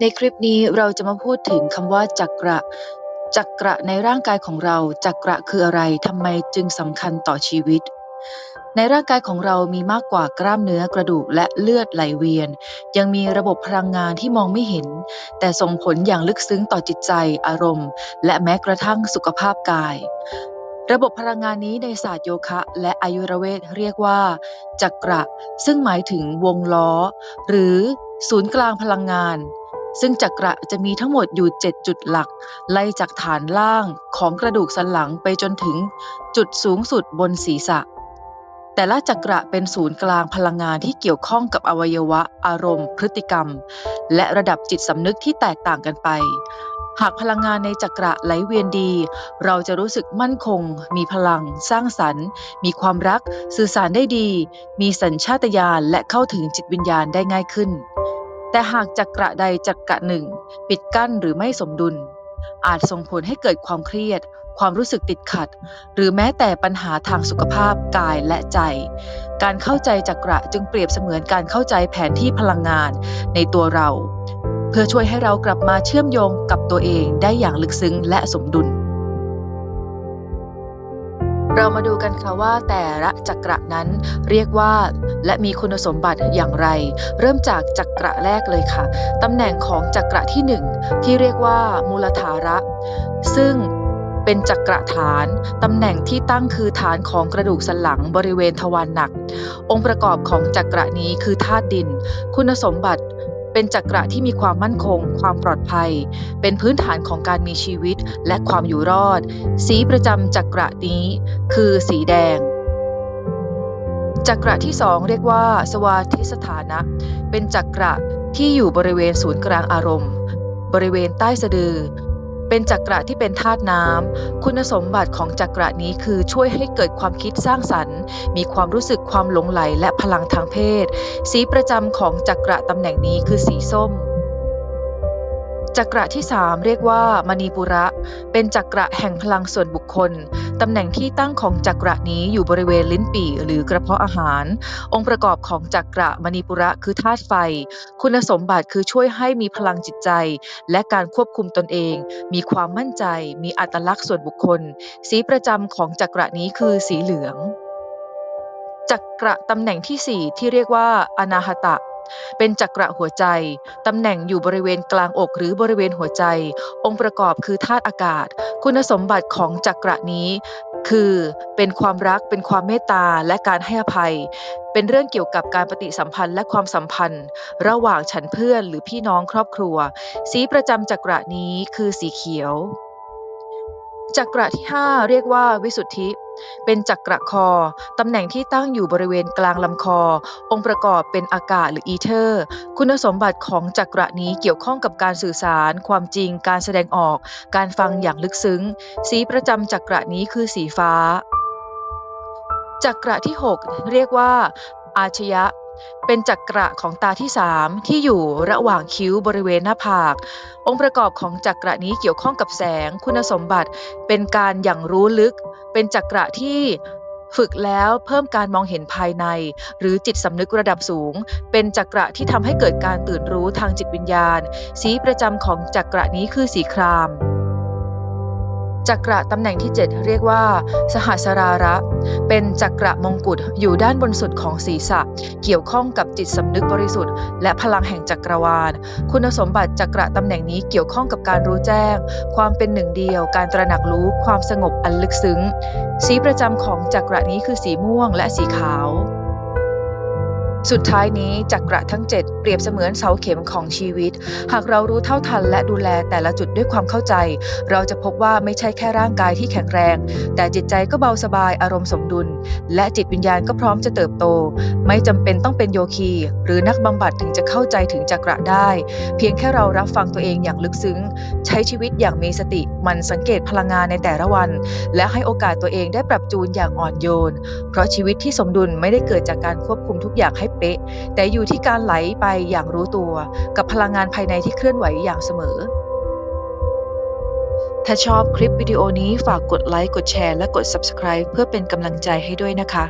ในคลิปนี้เราจะมาพูดถึงคำว่าจักระจักระในร่างกายของเราจักระคืออะไรทำไมจึงสำคัญต่อชีวิต ในร่างกายของเรามีมากกว่ากล้ามเนื้อกระดูกและเลือดไหลเวียน ยังมีระบบพลังงานที่มองไม่เห็น แต่ส่งผลอย่างลึกซึ้งต่อจิตใจ อารมณ์ และแม้กระทั่งสุขภาพกาย ระบบพลังงานนี้ในศาสตร์โยคะ และอายุรเวทเรียกว่า จักระ ซึ่งหมายถึงวงล้อ หรือศูนย์กลางพลังงาน ซึ่งจักระจะมีทั้งหมดอยู่ 7 จุดหลัก ไล่จากฐานล่างของกระดูกสันหลังไปจนถึงจุดสูงสุดบนศีรษะ แต่ละจักระเป็นศูนย์กลางพลังงานที่เกี่ยวข้องกับอวัยวะ อารมณ์ พฤติกรรม และระดับจิตสำนึกที่แตกต่างกันไป หากพลังงานในจักระไหลเวียนดี เราจะรู้สึกมั่นคง มีพลัง สร้างสรรค์ มีความรัก สื่อสารได้ดี มีสัญชาตญาณและเข้าถึงจิตวิญญาณได้ง่ายขึ้น แต่หากจักระใดจักระหนึ่ง ปิดกั้นหรือไม่สมดุล อาจส่งผลให้เกิดความเครียด ความรู้สึกติดขัด หรือแม้แต่ปัญหาทางสุขภาพกายและใจ การเข้าใจจักระจึงเปรียบเสมือนการเข้าใจแผนที่พลังงานในตัวเรา เพื่อช่วยให้เรากลับมาเชื่อมโยงกับตัวเองได้อย่างลึกซึ้งและสมดุล เรามาดูกันค่ะว่าแต่ละจักระนั้นเรียกว่า และมีคุณสมบัติอย่างไร เริ่มจากจักระแรกเลยค่ะตำแหน่งของจักระที่หนึ่งที่เรียกว่ามูลฐาระ ซึ่งเป็นจักระฐาน ตำแหน่งที่ตั้งคือฐานของกระดูกสันหลังบริเวณทวารหนัก องค์ประกอบของจักระนี้คือธาตุดิน คุณสมบัติ เป็นจักระที่มีความมั่นคง ความปลอดภัย เป็นพื้นฐานของการมีชีวิตและความอยู่รอด สีประจำจักระนี้ คือสีแดงจักระที่สองเรียกว่า สวาทิสถานะ เป็นจักระที่อยู่บริเวณศูนย์กลางอารมณ์ บริเวณใต้สะดือ เป็นจักระที่เป็นธาตุน้ำคุณสมบัติของจักระนี้คือช่วยให้เกิดความคิดสร้างสรรค์ มีความรู้สึกความหลงไหลและพลังทางเพศ สีประจำของจักระตำแหน่งนี้คือสีส้ม จักระที่ 3 เรียกว่ามณีปุระ เป็นจักระแห่งพลังส่วนบุคคล ตำแหน่งที่ตั้งของจักระนี้อยู่บริเวณลิ้นปี่หรือกระเพาะอาหาร องค์ประกอบของจักระมณีปุระคือธาตุไฟ คุณสมบัติคือช่วยให้มีพลังจิตใจ และการควบคุมตนเอง มีความมั่นใจ มีอัตลักษณ์ส่วนบุคคล สีประจำของจักระนี้คือสีเหลือง จักระตำแหน่งที่ 4 ที่เรียกว่าอนาหตะ เป็นจักระหัวใจ ตำแหน่งอยู่บริเวณกลางอกหรือบริเวณหัวใจ องค์ประกอบคือธาตุอากาศ คุณสมบัติของจักระนี้ คือเป็นความรักเป็นความเมตตาและการให้อภัย เป็นเรื่องเกี่ยวกับการปฏิสัมพันธ์และความสัมพันธ์ ระหว่างฉันเพื่อนหรือพี่น้องครอบครัว สีประจำจักระนี้คือสีเขียวจักระที่ 5 เรียกว่าวิสุทธิ เป็นจักระคอ ตำแหน่งที่ตั้งอยู่บริเวณกลางลำคอ องค์ประกอบเป็นอากาศหรืออีเทอร์ คุณสมบัติของจักระนี้เกี่ยวข้องกับการสื่อสาร ความจริง การแสดงออก การฟังอย่างลึกซึ้ง สีประจำจักระนี้คือสีฟ้า จักระที่ 6 เรียกว่าอาชยะ เป็นจักระของตาที่3ที่อยู่ระหว่างคิ้วบริเวณหน้าผาก องค์ประกอบของจักระนี้เกี่ยวข้องกับแสงคุณสมบัติ เป็นการอย่างรู้ลึก เป็นจักระที่ฝึกแล้วเพิ่มการมองเห็นภายใน หรือจิตสำนึกระดับสูง เป็นจักระที่ทำให้เกิดการตื่นรู้ทางจิตวิญญาณ สีประจำของจักระนี้คือสีคราม จักระตำแหน่งที่ 7 เรียกว่า สหัสราระ เป็นจักระมงกุฎอยู่ด้านบนสุดของศีรษะ เกี่ยวข้องกับจิตสำนึกบริสุทธิ์ และพลังแห่งจักรวาล คุณสมบัติจักระตำแหน่งนี้เกี่ยวข้องกับการรู้แจ้ง ความเป็นหนึ่งเดียว การตระหนักรู้ความสงบอันลึกซึ้ง สีประจำของจักระนี้คือสีม่วงและสีขาว สุดท้ายนี้จักระทั้ง 7 เปรียบเสมือนเสาเข็มของชีวิต หากเรารู้เท่าทันและดูแลแต่ละจุดด้วยความเข้าใจ เราจะพบว่าไม่ใช่แค่ร่างกายที่แข็งแรง แต่จิตใจก็เบาสบายอารมณ์สมดุล และจิตวิญญาณก็พร้อมจะเติบโต ไม่จำเป็นต้องเป็นโยคี หรือนักบำบัดถึงจะเข้าใจถึงจักระได้ เพียงแค่เรารับฟังตัวเองอย่างลึกซึ้ง ใช้ชีวิตอย่างมีสติมันสังเกตพลังงานในแต่ละวัน และให้โอกาสตัวเองได้ปรับจูนอย่างอ่อนโยน เพราะชีวิตที่สมดุลไม่ได้เกิดจากการควบคุมทุกอย่างให้เป๊ะ แต่อยู่ที่การไหลไปอย่างรู้ตัว กับพลังงานภายในที่เคลื่อนไหวอย่างเสมอ ถ้าชอบคลิปวิดีโอนี้ฝากกดไลค์ กดแชร์ และกด Subscribe เพื่อเป็นกำลังใจให้ด้วยนะคะ